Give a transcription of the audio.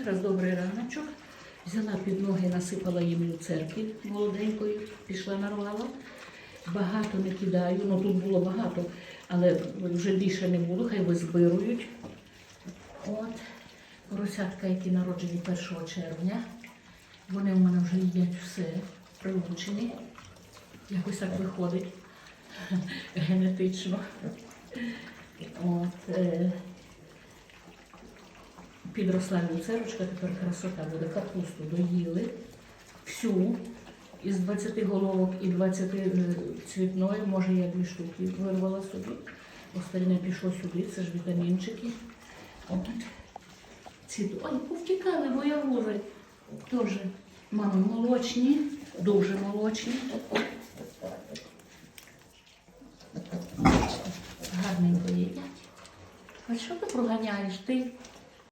Ще раз добрий раночок. Взяла під ноги, насипала їм церкві молоденькою, пішла нарвала. Багато не кидаю, ну тут було багато, але вже більше не буду, хай визбирують. От, поросятка, які народжені 1 червня. Вони у мене вже їдять все, приучені. Якось так виходить генетично. От, е, підросла люцерочка, тепер красота буде. Капусту доїли всю із 20 головок і 20 е, цвітної, може я дві штуки вирвала собі. Остальне пішло сюди, це ж вітамінчики. От. Ці, ой, повтікали, бо я вужу. Теж мами молочні, дуже молочні. Гарненько їдять. А що ти проганяєш? Ти